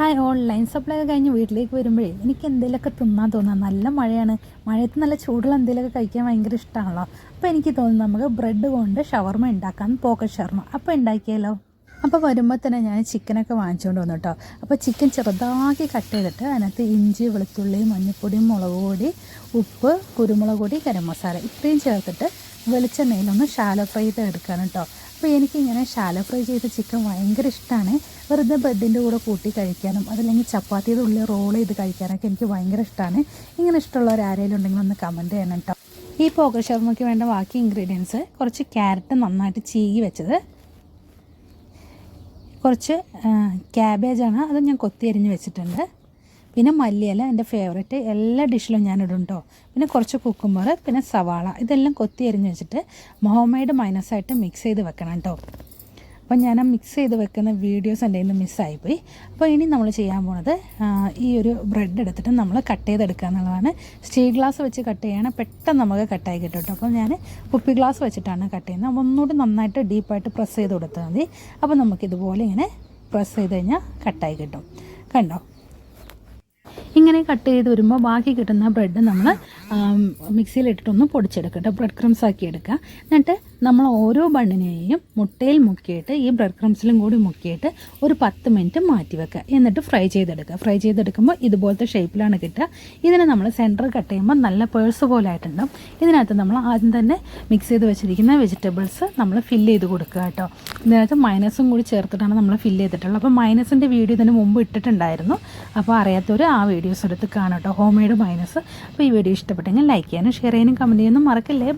Hi online supply ഒക്കെ കഴിഞ്ഞ് വീട്ടിലേക്ക് വരുമ്പോഴേ എനിക്ക് എന്തെങ്കിലുമൊക്കെ തിന്നാൻ തോന്നാം. നല്ല മഴയാണ്. മഴയത്ത് നല്ല ചൂടുള്ള എന്തെങ്കിലുമൊക്കെ കഴിക്കാൻ ഭയങ്കര ഇഷ്ടമാണല്ലോ അപ്പോൾ എനിക്ക് തോന്നുന്നു നമുക്ക് ബ്രെഡ് കൊണ്ട് ഷവർമ ഉണ്ടാക്കാൻ പോക്കറ്റ് ഷവർമ. അപ്പോൾ ഉണ്ടാക്കിയാലോ? അപ്പോൾ വരുമ്പോൾ തന്നെ ഞാൻ ചിക്കനൊക്കെ വാങ്ങിച്ചുകൊണ്ട് വന്നു കേട്ടോ അപ്പോൾ ചിക്കൻ ചെറുതാക്കി കട്ട് ചെയ്തിട്ട് അതിനകത്ത് ഇഞ്ചി വെളുത്തുള്ളി മഞ്ഞൾപ്പൊടി മുളക് പൊടി ഉപ്പ് കുരുമുളക് പൊടി ഗരം മസാല ഇത്രയും ചേർത്തിട്ട് വെളിച്ചെണ്ണയിലൊന്ന് ഷാലോ ഫ്രൈ ചെയ്ത് എടുക്കാൻ കേട്ടോ അപ്പോൾ എനിക്കിങ്ങനെ ഷാലോ ഫ്രൈ ചെയ്ത ചിക്കൻ ഭയങ്കര ഇഷ്ടമാണ് വെറുതെ ബ്രെഡിന്റെ കൂടെ കൂട്ടി കഴിക്കാനും അതല്ലെങ്കിൽ ചപ്പാത്തിയുടെ ഉള്ളിൽ റോൾ ചെയ്ത് കഴിക്കാനൊക്കെ എനിക്ക് ഭയങ്കര ഇഷ്ടമാണ് ഇങ്ങനെ ഇഷ്ടമുള്ളവർ ആരെങ്കിലും ഉണ്ടെങ്കിൽ ഒന്ന് കമന്റ് ചെയ്യണം കേട്ടോ ഈ പോക ഷവർമയ്ക്ക് വേണ്ട ബാക്കി ഇൻഗ്രീഡിയൻസ് കുറച്ച് ക്യാരറ്റ് നന്നായിട്ട് ചീകി വെച്ചത്. കുറച്ച് ക്യാബേജാണ് അത് ഞാൻ കൊത്തി അരിഞ്ഞ് വെച്ചിട്ടുണ്ട്. പിന്നെ മല്ലിയില എന്റെ ഫേവറേറ്റ് എല്ലാ ഡിഷിലും ഞാനിടും കേട്ടോ പിന്നെ കുറച്ച് കുക്കുമ്പർ പിന്നെ സവാള ഇതെല്ലാം കൊത്തി അരിഞ്ഞ് വെച്ചിട്ട് മൊഹമ്മയുടെ മൈനസായിട്ട് മിക്സ് ചെയ്ത് വെക്കണം കേട്ടോ അപ്പോൾ ഞാൻ ആ മിക്സ് ചെയ്ത് വെക്കുന്ന വീഡിയോസ് എന്റെ നിന്ന് മിസ്സായിപ്പോയി അപ്പോൾ ഇനി നമ്മൾ ചെയ്യാൻ പോണത് ഈ ഒരു ബ്രെഡ് എടുത്തിട്ട് നമ്മൾ കട്ട് ചെയ്തെടുക്കുക എന്നുള്ളതാണ്. സ്റ്റീൽ ഗ്ലാസ് വെച്ച് കട്ട് ചെയ്യണം പെട്ടെന്ന് നമുക്ക് കട്ടായി കിട്ടും കേട്ടോ അപ്പോൾ ഞാൻ കുപ്പി ഗ്ലാസ് വെച്ചിട്ടാണ് കട്ട് ചെയ്യുന്നത്. അപ്പോൾ ഒന്നുകൂടി നന്നായിട്ട് ഡീപ്പായിട്ട് പ്രസ് ചെയ്ത് കൊടുത്താൽ മതി. അപ്പോൾ നമുക്കിതുപോലെ ഇങ്ങനെ പ്രസ് ചെയ്ത് കഴിഞ്ഞാൽ കട്ടായി കിട്ടും. കണ്ടോ? ഇങ്ങനെ കട്ട് ചെയ്ത് വരുമ്പോൾ ബാക്കി കിട്ടുന്ന ബ്രെഡ് നമ്മൾ മിക്സിയിലിട്ടിട്ടൊന്ന് പൊടിച്ചെടുക്കട്ടെ ബ്രെഡ് ക്രംസ് ആക്കി എടുക്കുക. എന്നിട്ട് നമ്മൾ ഓരോ ബണ്ണിനെയും മുട്ടയിൽ മുക്കിയിട്ട് ഈ ബ്രെഡ് ക്രംസിലും കൂടി മുക്കിയിട്ട് ഒരു പത്ത് മിനിറ്റ് മാറ്റി വെക്കുക. എന്നിട്ട് ഫ്രൈ ചെയ്തെടുക്കുക. ഫ്രൈ ചെയ്തെടുക്കുമ്പോൾ ഇതുപോലത്തെ ഷേപ്പിലാണ് കിട്ടുക. ഇതിനെ നമ്മൾ സെന്റർ കട്ട് ചെയ്യുമ്പോൾ നല്ല പേഴ്സ് പോലെ ആയിട്ടുണ്ടാവും ഇതിനകത്ത് നമ്മൾ ആദ്യം തന്നെ മിക്സ് ചെയ്ത് വെച്ചിരിക്കുന്ന വെജിറ്റബിൾസ് നമ്മൾ ഫില്ല് ചെയ്ത് കൊടുക്കുക കേട്ടോ. ഇതിനകത്ത് മൈനസും കൂടി ചേർത്തിട്ടാണ് നമ്മൾ ഫില്ല് ചെയ്തിട്ടുള്ളത്. അപ്പോൾ മൈനസിന്റെ വീഡിയോ ഇതിന് മുമ്പ് ഇട്ടിട്ടുണ്ടായിരുന്നു. അപ്പോൾ അറിയാത്തവർ ആ വീഡിയോസ് എടുത്ത് കാണാം കേട്ടോ. ഹോം മൈനസ് അപ്പോൾ ഈ വീഡിയോ ഇഷ്ടപ്പെട്ടെങ്കിൽ ലൈക്ക് ചെയ്യാനും ഷെയർ ചെയ്യാനും കമന്റ് ചെയ്യാനും മറക്കല്ലേ.